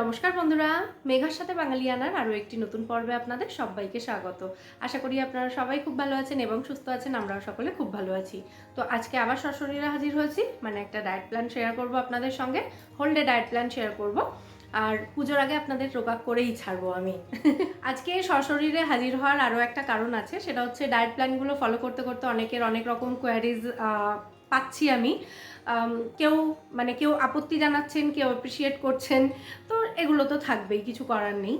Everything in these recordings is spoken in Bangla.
নমস্কার বন্ধুরা, মেঘার সাথে বাঙালিয়ানার আরও একটি নতুন পর্বে আপনাদের সবাইকে স্বাগত। আশা করি আপনারা সবাই খুব ভালো আছেন এবং সুস্থ আছেন, আমরাও সকলে খুব ভালো আছি। তো আজকে আবার সশরীরা হাজির হয়েছি মানে একটা ডায়েট প্ল্যান শেয়ার করব আপনাদের সঙ্গে, whole day diet plan share করব। আর পুজোর আগে আপনাদের রোগা করেই ছাড়বো আমি। আজকে সশরীরে হাজির হওয়ার আরও একটা কারণ আছে, সেটা হচ্ছে ডায়েট প্ল্যানগুলো ফলো করতে করতে অনেকের অনেক রকম কোয়ারিজ পাচ্ছি আমি। কেউ মানে কেউ আপত্তি জানাচ্ছেন, কেউ অ্যাপ্রিসিয়েট করছেন, তো এগুলো তো থাকবেই, কিছু করার নেই।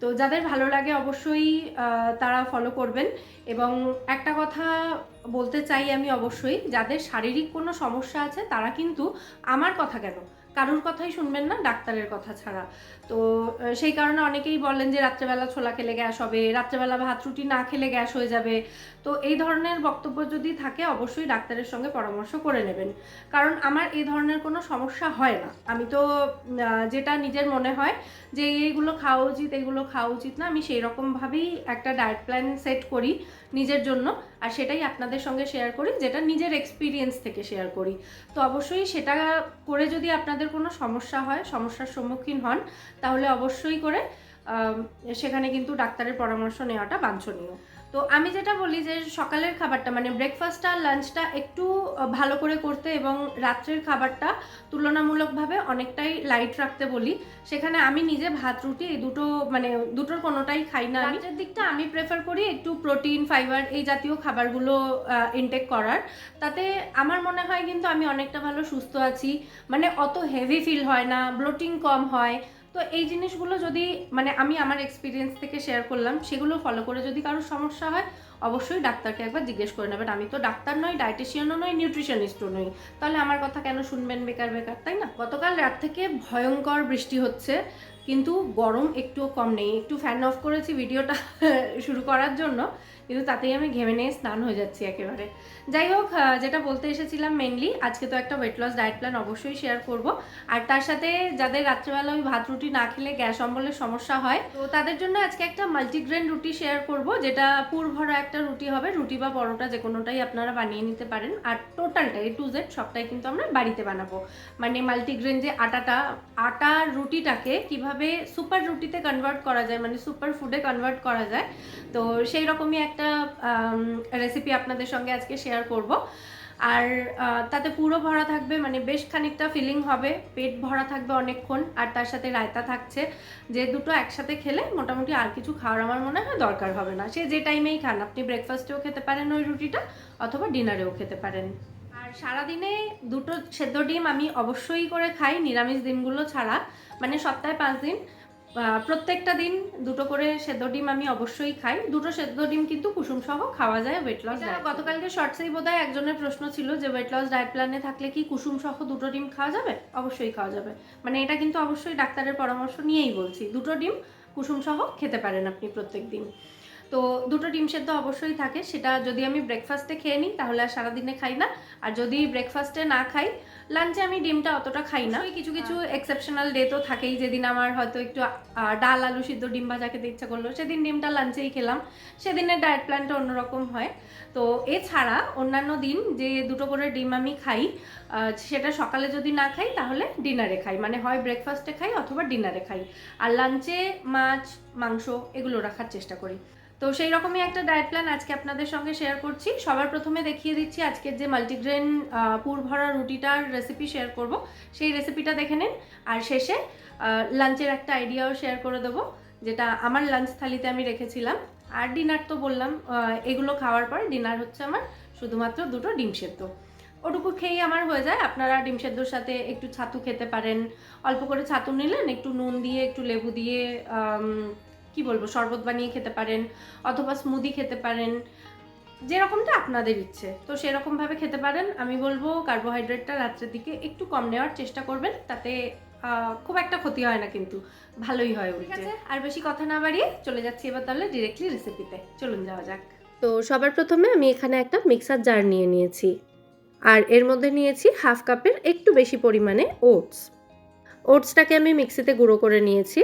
তো যাদের ভালো লাগে অবশ্যই তারা ফলো করবেন। এবং একটা কথা বলতে চাই আমি অবশ্যই, যাদের শারীরিক কোনো সমস্যা আছে, তারা কিন্তু আমার কথা কেন? কারোর কথাই শুনবেন না, ডাক্তারের কথা ছাড়া। তো সেই কারণে অনেকেই বলেন যে রাত্রেবেলা ছোলা খেলে গ্যাস হবে, রাত্রেবেলা ভাত রুটি না খেলে গ্যাস হয়ে যাবে। তো এই ধরনের বক্তব্য যদি থাকে, অবশ্যই ডাক্তারের সঙ্গে পরামর্শ করে নেবেন। কারণ আমার এই ধরনের কোনো সমস্যা হয় না। আমি তো যেটা নিজের মনে হয় যে এইগুলো খাওয়া উচিত এগুলো খাওয়া উচিত না, আমি সেই রকমভাবেই একটা ডায়েট প্ল্যান সেট করি নিজের জন্য। আর সেটাই আপনাদের সঙ্গে শেয়ার করি, যেটা নিজের এক্সপিরিয়েন্স থেকে শেয়ার করি। তো অবশ্যই সেটা করে যদি আপনাদের কোনো সমস্যা হয়, সমস্যার সম্মুখীন হন, তাহলে অবশ্যই করে সেখানে কিন্তু ডাক্তারের পরামর্শ নেওয়াটা বাঞ্ছনীয়। তো আমি যেটা বলি যে সকালের খাবারটা মানে ব্রেকফাস্টটা আর লাঞ্চটা একটু ভালো করে করতে এবং রাত্রের খাবারটা তুলনামূলকভাবে অনেকটাই লাইট রাখতে বলি। সেখানে আমি নিজে ভাত, রুটি এই দুটো মানে দুটোর কোনোটাই খাই না রাত্রের দিকটা আমি প্রেফার করি একটু প্রোটিন ফাইবার এই জাতীয় খাবারগুলো ইনটেক করার। তাতে আমার মনে হয় কিন্তু আমি অনেকটা ভালো, সুস্থ আছি। মানে অত হেভি ফিল হয় না ব্লোটিং কম হয়। তো এই জিনিসগুলো যদি মানে আমি আমার এক্সপিরিয়েন্স থেকে শেয়ার করলাম, সেগুলো ফলো করে যদি কারোর সমস্যা হয়, অবশ্যই ডাক্তারকে একবার জিজ্ঞেস করে নেবেন। আমি তো ডাক্তার নই ডায়েটিশিয়ানও নই নিউট্রিশনিস্টও নই। তাহলে আমার কথা কেন শুনবেন বেকার বেকার, তাই না? গতকাল রাত থেকে ভয়ঙ্কর বৃষ্টি হচ্ছে। কিন্তু গরম একটুও কম নেই। একটু ফ্যান অফ করেছি ভিডিওটা শুরু করার জন্য, কিন্তু তাতেই আমি ঘেমে নিয়ে স্নান হয়ে যাচ্ছি একেবারে। যাই হোক যেটা বলতে এসেছিলাম মেনলি আজকে তো একটা ওয়েট লস ডায়েট প্ল্যান অবশ্যই শেয়ার করব। আর তার সাথে যাদের রাত্রেবেলা ওই ভাত রুটি না খেলে গ্যাস অম্বলের সমস্যা হয়, তো তাদের জন্য আজকে একটা মাল্টিগ্রেন রুটি শেয়ার করব, যেটা পুর ভরা একটা রুটি হবে। রুটি বা পরোটা যে কোনোটাই আপনারা বানিয়ে নিতে পারেন। আর টোটালটা এ টু জেড সবটাই কিন্তু আমরা বাড়িতে বানাবো। মানে মাল্টিগ্রেন যে আটাটা আটার রুটিটাকে কীভাবে সুপার রুটিতে কনভার্ট করা যায় মানে সুপার ফুডে কনভার্ট করা যায়, তো সেই রকমই একটা রেসিপি আপনাদের সঙ্গে আজকে শেয়ার করব। আর তাতে পুরো ভরা থাকবে মানে বেশ খানিকটা ফিলিং হবে, পেট ভরা থাকবে অনেকক্ষণ, আর তার সাথে রায়তা থাকছে। যে দুটো একসাথে খেলে মোটামুটি আর কিছু খাওয়ার আমার মনে হয় দরকার হবে না। সে যে টাইমেই খান, আপনি ব্রেকফাস্টেও খেতে পারেন ওই রুটিটা, অথবা ডিনারেও খেতে পারেন। সারাদিনে দুটো সেদ্ধ ডিম আমি অবশ্যই করে খাই নিরামিষ দিনগুলো ছাড়া। মানে সপ্তাহে পাঁচ দিন। প্রত্যেকটা দিন দুটো করে সেদ্ধ ডিম আমি অবশ্যই খাই। দুটো সেদ্ধ ডিম কিন্তু কুসুম সহ খাওয়া যায় ওয়েট লস গতকালকে শর্টসেই বোধহয় একজনের প্রশ্ন ছিল যে ওয়েট লস ডায়েট প্ল্যানে থাকলে কি কুসুম সহ দুটো ডিম খাওয়া যাবে? অবশ্যই খাওয়া যাবে। মানে এটা কিন্তু অবশ্যই ডাক্তারের পরামর্শ নিয়েই বলছি। দুটো ডিম কুসুম সহ খেতে পারেন আপনি প্রত্যেক দিন। তো দুটো ডিম সেদ্ধ অবশ্যই থাকে সেটা যদি আমি ব্রেকফাস্টে খেয়ে নিই তাহলে আর সারাদিনে খাই না। আর যদি ব্রেকফাস্টে না খাই লাঞ্চে আমি ডিমটা অতটা খাই না। ওই কিছু কিছু এক্সেপশনাল ডে তো থাকেই যেদিন আমার হয়তো একটু ডাল আলু সিদ্ধ ডিম ভাজা খেতে ইচ্ছা করল সেদিন ডিমটা লাঞ্চেই খেলাম। সেদিনের ডায়েট প্ল্যানটা অন্যরকম হয়। তো এছাড়া অন্যান্য দিন যে দুটো করে ডিম আমি খাই সেটা সকালে যদি না খাই তাহলে ডিনারে খাই। মানে হয় ব্রেকফাস্টে খাই অথবা ডিনারে খাই। আর লাঞ্চে মাছ মাংস এগুলো রাখার চেষ্টা করি। তো সেই রকমই একটা ডায়েট প্ল্যান আজকে আপনাদের সঙ্গে শেয়ার করছি। সবার প্রথমে দেখিয়ে দিচ্ছি আজকের যে মাল্টিগ্রেন পুর ভরা রুটিটার রেসিপি শেয়ার করব। সেই রেসিপিটা দেখে নিন। আর শেষে লাঞ্চের একটা আইডিয়াও শেয়ার করে দেবো, যেটা আমার লাঞ্চ থালিতে আমি রেখেছিলাম। আর ডিনার তো বললাম এগুলো খাওয়ার পর ডিনার হচ্ছে আমার শুধুমাত্র দুটো ডিম সেদ্ধ। ওটুকু খেয়েই আমার হয়ে যায়। আপনারা ডিম সেদ্ধর সাথে একটু ছাতু খেতে পারেন। অল্প করে ছাতু নিলেন, একটু নুন দিয়ে, একটু লেবু দিয়ে কি বলব শরবত বানিয়ে খেতে পারেন অথবা স্মুদি খেতে পারেন যেরকমটা আপনাদের ইচ্ছে। তো সেরকমভাবে খেতে পারেন। আমি বলব কার্বোহাইড্রেটটা রাত্রের দিকে একটু কম নেওয়ার চেষ্টা করবেন তাতে খুব একটা ক্ষতি হয় না কিন্তু ভালোই হয় ঠিক আছে। আর বেশি কথা না বাড়িয়ে চলে যাচ্ছি এবার তাহলে ডিরেক্টলি রেসিপিতে চলুন যাওয়া যাক। তো সবার প্রথমে আমি এখানে একটা মিক্সার জার নিয়ে নিয়েছি। আর এর মধ্যে নিয়েছি হাফ কাপের একটু বেশি পরিমাণে ওটস ওটসটাকে আমি মিক্সিতে গুঁড়ো করে নিয়েছি।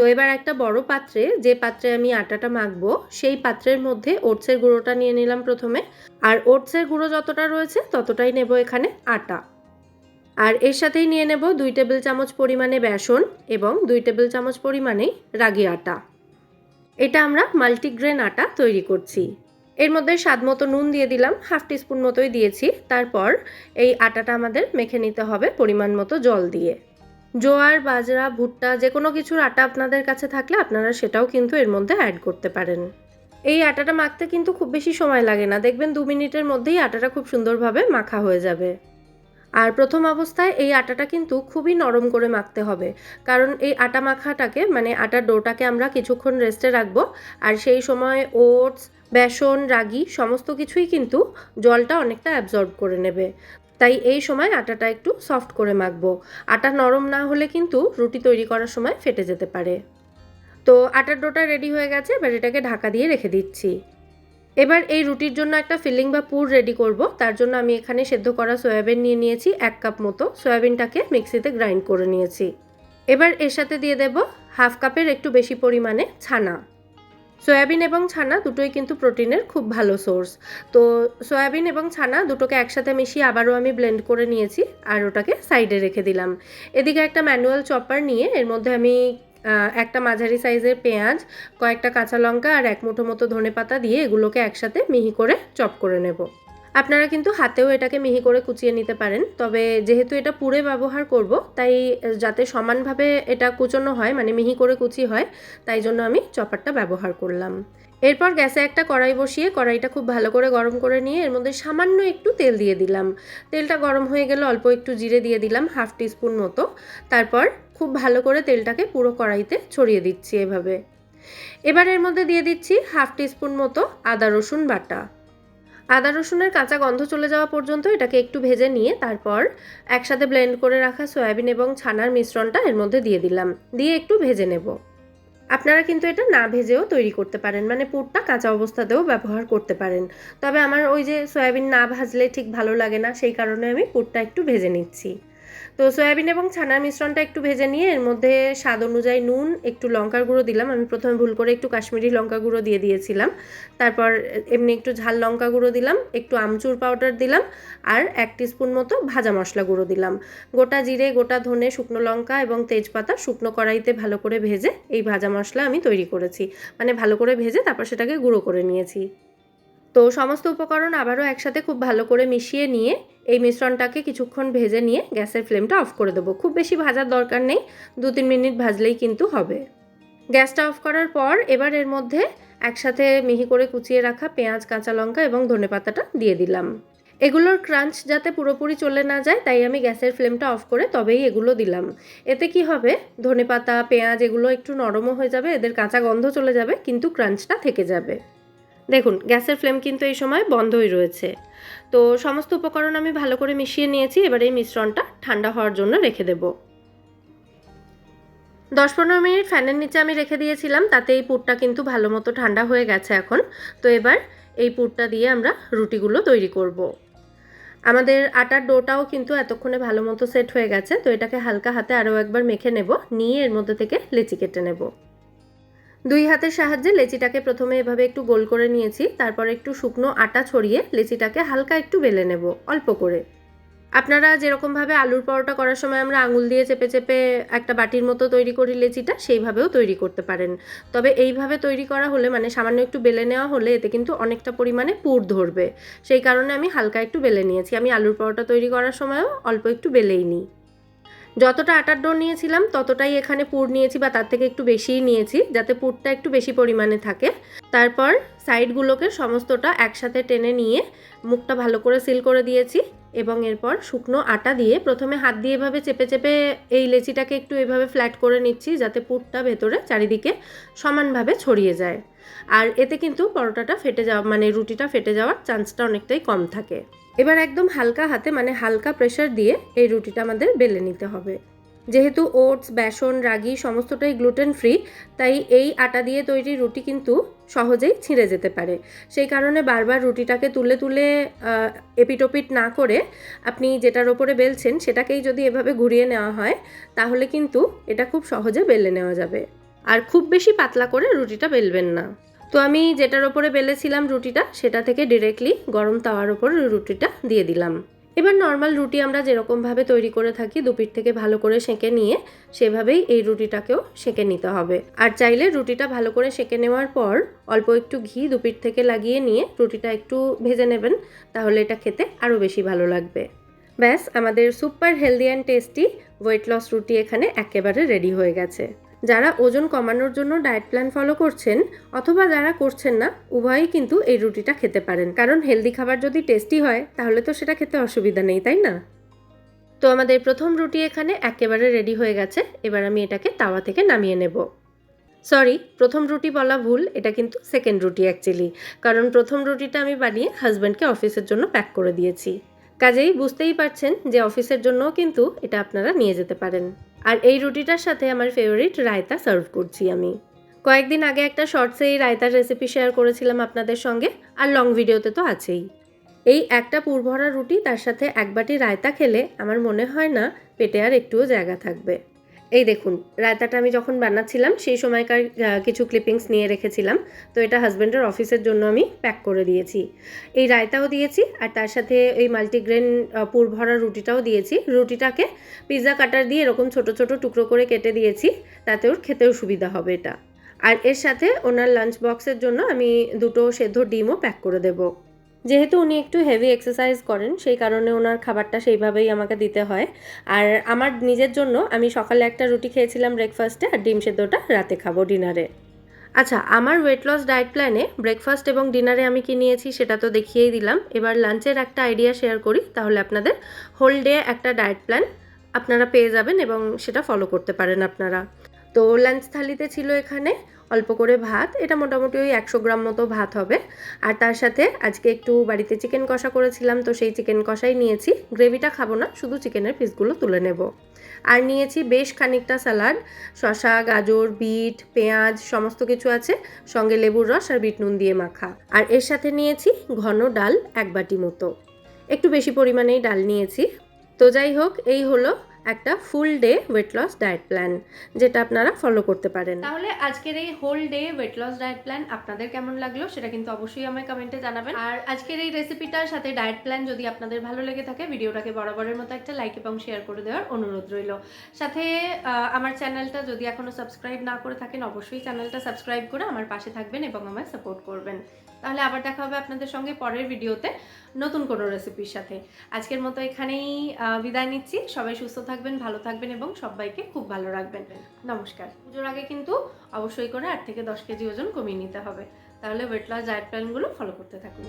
তো এবার একটা বড় পাত্রে যে পাত্রে আমি আটাটা মাখবো, সেই পাত্রের মধ্যে ওটসের গুঁড়োটা নিয়ে নিলাম প্রথমে। আর ওটসের গুঁড়ো যতটা রয়েছে ততটাই নেব এখানে আটা। আর এর সাথেই নিয়ে নেব দুই টেবিল চামচ পরিমাণে বেসন এবং দুই টেবিল চামচ পরিমাণে রাগি আটা। এটা আমরা মাল্টিগ্রেন আটা তৈরি করছি। এর মধ্যে স্বাদ মতো নুন দিয়ে দিলাম, হাফ টিস্পুন মতোই দিয়েছি। তারপর এই আটাটা আমাদের মেখে নিতে হবে পরিমাণ মতো জল দিয়ে। জোয়ার, বাজরা, ভুট্টা যে কোনো কিছুর আটা আপনাদের কাছে থাকলে আপনারা সেটাও কিন্তু এর মধ্যে অ্যাড করতে পারেন। এই আটাটা মাখতে কিন্তু খুব বেশি সময় লাগে না। দেখবেন দু মিনিটের মধ্যেই আটাটা খুব সুন্দরভাবে মাখা হয়ে যাবে। আর প্রথম অবস্থায় এই আটাটা কিন্তু খুবই নরম করে মাখতে হবে। কারণ এই আটা মাখাটাকে মানে আটার ডোটাকে আমরা কিছুক্ষণ রেস্টে রাখব। আর সেই সময় ওটস, বেসন, রাগি, সমস্ত কিছুই কিন্তু জলটা অনেকটা অ্যাবজর্ব করে নেবে। তাই এই সময় আটাটা একটু সফট করে মাখবো। আটা নরম না হলে কিন্তু রুটি তৈরি করার সময় ফেটে যেতে পারে। তো আটার ডোটা রেডি হয়ে গেছে, এবার এটাকে ঢাকা দিয়ে রেখে দিচ্ছি। এবার এই রুটির জন্য একটা ফিলিং বা পুর রেডি করব। তার জন্য আমি এখানে সেদ্ধ করা সয়াবিন নিয়ে নিয়েছি, এক কাপ মতো। সয়াবিনটাকে মিক্সিতে গ্রাইন্ড করে নিয়েছি। এবার এর সাথে দিয়ে দেব হাফ কাপের একটু বেশি পরিমাণে ছানা। সয়াবিন এবং ছানা দুটোই কিন্তু প্রোটিনের খুব ভালো সোর্স। তো সয়াবিন এবং ছানা দুটোকে একসাথে মিশিয়ে আবারও আমি ব্লেন্ড করে নিয়েছি আর ওটাকে সাইডে রেখে দিলাম। এদিকে একটা ম্যানুয়াল চপার নিয়ে এর মধ্যে আমি একটা মাঝারি সাইজের পেঁয়াজ, কয়েকটা কাঁচা লঙ্কা আর এক মুঠো মতো ধনে পাতা দিয়ে এগুলোকে একসাথে মিহি করে চপ করে নেব। আপনারা কিন্তু হাতেও এটাকে মিহি করে কুচিয়ে নিতে পারেন। তবে যেহেতু এটা পুড়ে ব্যবহার করব, তাই যাতে সমানভাবে এটা কুচনো হয় মানে মিহি করে কুচি হয়, তাই জন্য আমি চপারটা ব্যবহার করলাম। এরপর গ্যাসে একটা কড়াই বসিয়ে কড়াইটা খুব ভালো করে গরম করে নিয়ে এর মধ্যে সামান্য একটু তেল দিয়ে দিলাম। তেলটা গরম হয়ে গেলে অল্প একটু জিরে দিয়ে দিলাম হাফ টিস্পুন মতো। তারপর খুব ভালো করে তেলটাকে পুরো কড়াইতে ছড়িয়ে দিচ্ছি এভাবে। এবার এর মধ্যে দিয়ে দিচ্ছি হাফ টিস্পুন মতো আদা রসুন বাটা। আদা রসুনের কাঁচা গন্ধ চলে যাওয়া পর্যন্ত এটাকে একটু ভেজে নিয়ে তারপর একসাথে ব্লেন্ড করে রাখা সয়াবিন এবং ছানার মিশ্রণটা এর মধ্যে দিয়ে দিলাম। দিয়ে একটু ভেজে নেব। আপনারা কিন্তু এটা না ভেজেও তৈরি করতে পারেন মানে পুরটা কাঁচা অবস্থাতেও ব্যবহার করতে পারেন। তবে আমার ওই যে সয়াবিন না ভাজলে ঠিক ভালো লাগে না, সেই কারণে আমি পুরটা একটু ভেজে নিচ্ছি। তো সয়াবিন এবং ছানার মিশ্রণটা একটু ভেজে নিয়ে এর মধ্যে স্বাদ অনুযায়ী নুন, একটু লঙ্কার গুঁড়ো দিলাম। আমি প্রথমে ভুল করে একটু কাশ্মীরি লঙ্কা গুঁড়ো দিয়ে দিয়েছিলাম। তারপর এমনি একটু ঝাল লঙ্কা গুঁড়ো দিলাম, একটু আমচুর পাউডার দিলাম আর এক স্পুন মতো ভাজা মশলা গুঁড়ো দিলাম। গোটা জিরে, গোটা ধনে, শুকনো লঙ্কা এবং তেজপাতা শুকনো কড়াইতে ভালো করে ভেজে এই ভাজা মশলা আমি তৈরি করেছি। মানে ভালো করে ভেজে তারপর সেটাকে গুঁড়ো করে নিয়েছি। তো সমস্ত উপকরণ আবারও একসাথে খুব ভালো করে মিশিয়ে নিয়ে এই মিশ্রণটাকে কিছুক্ষণ ভেজে নিয়ে গ্যাসের ফ্লেমটা অফ করে দেবো। খুব বেশি ভাজার দরকার নেই দু তিন মিনিট ভাজলেই কিন্তু হবে। গ্যাসটা অফ করার পর এবার এর মধ্যে একসাথে মিহি করে কুচিয়ে রাখা পেঁয়াজ, কাঁচা লঙ্কা এবং ধনেপাতাটা দিয়ে দিলাম। এগুলোর ক্রাঞ্চ যাতে পুরোপুরি চলে না যায়, তাই আমি গ্যাসের ফ্লেমটা অফ করে তবেই এগুলো দিলাম। এতে কি হবে ধনেপাতা পেঁয়াজ এগুলো একটু নরমও হয়ে যাবে, এদের কাঁচা গন্ধ চলে যাবে, কিন্তু ক্রাঞ্চটা থেকে যাবে। দেখুন, গ্যাসের ফ্লেম কিন্তু এই সময় বন্ধই রয়েছে। তো সমস্ত উপকরণ আমি ভালো করে মিশিয়ে নিয়েছি, এবার এই মিশ্রণটা ঠান্ডা হওয়ার জন্য রেখে দেব। দশ পনেরো মিনিট ফ্যানের নিচে আমি রেখে দিয়েছিলাম, তাতে এই পুরটা কিন্তু ভালো মতো ঠান্ডা হয়ে গেছে এখন। তো এবার এই পুরটা দিয়ে আমরা রুটিগুলো তৈরি করব। আমাদের আটার ডোটাও কিন্তু এতক্ষণে ভালো মতো সেট হয়ে গেছে, তো এটাকে হালকা হাতে আরও একবার মেখে নেব, নিয়ে এর মধ্যে থেকে লেচি কেটে নেব। দুই হাতের সাহায্যে লেচিটাকে প্রথমে এভাবে একটু গোল করে নিয়েছি, তারপর একটু শুকনো আটা ছড়িয়ে লেচিটাকে হালকা একটু বেলে নেব, অল্প করে। আপনারা যেরকমভাবে আলুর পরোটা করার সময় আমরা আঙুল দিয়ে চেপে চেপে একটা বাটির মতো তৈরি করি লেচিটা, সেইভাবেও তৈরি করতে পারেন। তবে এইভাবে তৈরি করা হলে মানে সামান্য একটু বেলে নেওয়া হলে, এতে কিন্তু অনেকটা পরিমাণে পুর ধরবে। সেই কারণে আমি হালকা একটু বেলে নিয়েছি। আমি আলুর পরোটা তৈরি করার সময়ও অল্প একটু বেলেই নিই। যতটা আটার ডোর নিয়েছিলাম, ততটাই এখানে পুর নিয়েছি বা তার থেকে একটু বেশিই নিয়েছি, যাতে পুরটা একটু বেশি পরিমাণে থাকে। তারপর সাইডগুলোকে সমস্তটা একসাথে টেনে নিয়ে মুখটা ভালো করে সিল করে দিয়েছি। এবং এরপর শুকনো আটা দিয়ে প্রথমে হাত দিয়ে এভাবে চেপে চেপে এই লেচিটাকে একটু এভাবে ফ্ল্যাট করে নিচ্ছি যাতে পুরটা ভেতরে চারিদিকে সমানভাবে ছড়িয়ে যায়। আর এতে কিন্তু পরোটাটা ফেটে যাওয়া মানে রুটিটা ফেটে যাওয়ার চান্সটা অনেকটাই কম থাকে। এবার একদম হালকা হাতে মানে হালকা প্রেশার দিয়ে এই রুটিটা আমাদের বেলে নিতে হবে। যেহেতু ওটস, বেসন, রাগি সমস্তটাই গ্লুটেন ফ্রি তাই এই আটা দিয়ে তৈরি রুটি কিন্তু সহজেই ছিঁড়ে যেতে পারে। সেই কারণে বারবার রুটিটাকে তুলে তুলে এপিটোপিট না করে আপনি যেটার ওপরে বেলছেন সেটাকেই যদি এভাবে ঘুরিয়ে নেওয়া হয়, তাহলে কিন্তু এটা খুব সহজে বেলে নেওয়া যাবে। আর খুব বেশি পাতলা করে রুটিটা বেলবেন না। তো আমি যেটার ওপরে বেলেছিলাম রুটিটা, সেটা থেকে ডিরেক্টলি গরম তাওয়ার ওপর রুটিটা দিয়ে দিলাম। এবার নর্মাল রুটি আমরা যেরকমভাবে তৈরি করে থাকি, দুপিঠ থেকে ভালো করে সেঁকে নিয়ে সেভাবেই এই রুটিটাকেও সেঁকে নিতে হবে। আর চাইলে রুটিটা ভালো করে সেঁকে নেওয়ার পর অল্প একটু ঘি দুপিঠ থেকে লাগিয়ে নিয়ে রুটিটা একটু ভেজে নেবেন, তাহলে এটা খেতে আরও বেশি ভালো লাগবে। ব্যাস, আমাদের super healthy and tasty weight loss রুটি এখানে একেবারে রেডি হয়ে গেছে। যারা ওজন কমানোর জন্য ডায়েট প্ল্যান ফলো করছেন অথবা যারা করছেন না, উভয়ই কিন্তু এই রুটিটা খেতে পারেন। কারণ হেলদি খাবার যদি টেস্টি হয়, তাহলে তো সেটা খেতে অসুবিধা নেই, তাই না? তো আমাদের প্রথম রুটি এখানে একেবারে রেডি হয়ে গেছে। এবার আমি এটাকে তাওয়া থেকে নামিয়ে নেব। সরি প্রথম রুটি বলা ভুল, এটা কিন্তু সেকেন্ড রুটি অ্যাকচুয়ালি কারণ প্রথম রুটিটা আমি বানিয়ে হাজব্যান্ডকে অফিসের জন্য প্যাক করে দিয়েছি। কাজেই বুঝতেই পারছেন যে অফিসের জন্যও কিন্তু এটা আপনারা নিয়ে যেতে পারেন। আর এই রুটিটার সাথে আমার ফেভারিট রায়তা সার্ভ করছি আমি। কয়েকদিন আগে একটা শর্টসে এই রায়তার রেসিপি শেয়ার করেছিলাম আপনাদের সঙ্গে, আর লং ভিডিওতে তো আছেই। এই একটা পুরভরা রুটি তার সাথে এক বাটি রায়তা খেলে আমার মনে হয় না পেটে আর একটুও জায়গা থাকবে। এই দেখুন, রায়তাটা আমি যখন বানাচ্ছিলাম, সেই সময়কার কিছু ক্লিপিংস নিয়ে রেখেছিলাম। তো এটা হাজব্যান্ডের অফিসের জন্য আমি প্যাক করে দিয়েছি। এই রায়তাও দিয়েছি, আর তার সাথে এই মাল্টিগ্রেন পুর ভরা রুটিটাও দিয়েছি। রুটিটাকে পিৎজা কাটার দিয়ে এরকম ছোট ছোট টুকরো করে কেটে দিয়েছি, তাতে ওর খেতেও সুবিধা হবে এটা। আর এর সাথে ওনার লাঞ্চ বক্সের জন্য আমি দুটো সেদ্ধ ডিমও প্যাক করে দেবো। যেহেতু উনি একটু হেভি এক্সারসাইজ করেন, সেই কারণে ওনার খাবারটা সেইভাবেই আমাকে দিতে হয়। আর আমার নিজের জন্য আমি সকালে একটা রুটি খেয়েছিলাম ব্রেকফাস্টে আর ডিম সেদ্ধটা রাতে খাব ডিনারে আচ্ছা আমার ওয়েট লস ডায়েট প্ল্যানে ব্রেকফাস্ট এবং ডিনারে আমি কি নিয়েছি সেটা তো দেখিয়েই দিলাম। এবার লাঞ্চের একটা আইডিয়া শেয়ার করি, তাহলে আপনাদের হোল ডে একটা ডায়েট প্ল্যান আপনারা পেয়ে যাবেন এবং সেটা ফলো করতে পারেন আপনারা। তো লাঞ্চ থালিতে ছিল এখানে অল্প করে ভাত। এটা মোটামুটি ওই একশো গ্রাম মতো ভাত হবে। আর তার সাথে আজকে একটু বাড়িতে চিকেন কষা করেছিলাম, তো সেই চিকেন কষাই নিয়েছি। গ্রেভিটা খাব না, শুধু চিকেনের পিসগুলো তুলে নেব। আর নিয়েছি বেশ খানিকটা স্যালাড শশা গাজর, বিট, পেঁয়াজ, সমস্ত কিছু আছে, সঙ্গে লেবুর রস আর বিট নুন দিয়ে মাখা। আর এর সাথে নিয়েছি ঘন ডাল এক বাটি মতো। একটু বেশি পরিমাণেই ডাল নিয়েছি। তো যাই হোক, এই হলো একটা full day weight loss diet plan যেটা আপনারা ফলো করতে পারেন। তাহলে আজকের এই whole day weight loss diet plan আপনাদের কেমন লাগল সেটা কিন্তু অবশ্যই আমায় কমেন্টে জানাবেন। আর আজকের এই রেসিপিটার সাথে ডায়েট প্ল্যান যদি আপনাদের ভালো লেগে থাকে, ভিডিওটাকে বরাবরের মতো একটা লাইক এবং শেয়ার করে দেওয়ার অনুরোধ রইল। সাথে আমার চ্যানেলটা যদি এখনও সাবস্ক্রাইব না করে থাকেন, অবশ্যই চ্যানেলটা সাবস্ক্রাইব করে আমার পাশে থাকবেন এবং আমায় সাপোর্ট করবেন। তাহলে আবার দেখা হবে আপনাদের সঙ্গে পরের ভিডিওতে নতুন কোনো রেসিপির সাথে। আজকের মতো এখানেই বিদায় নিচ্ছি। সবাই সুস্থ থাকবেন, ভালো থাকবেন এবং সবাইকে খুব ভালো রাখবেন। নমস্কার। পুজোর আগে কিন্তু অবশ্যই করে আট থেকে দশ কেজি ওজন কমিয়ে নিতে হবে। তাহলে ওয়েট লস ডায়েট প্ল্যানগুলো ফলো করতে থাকুন।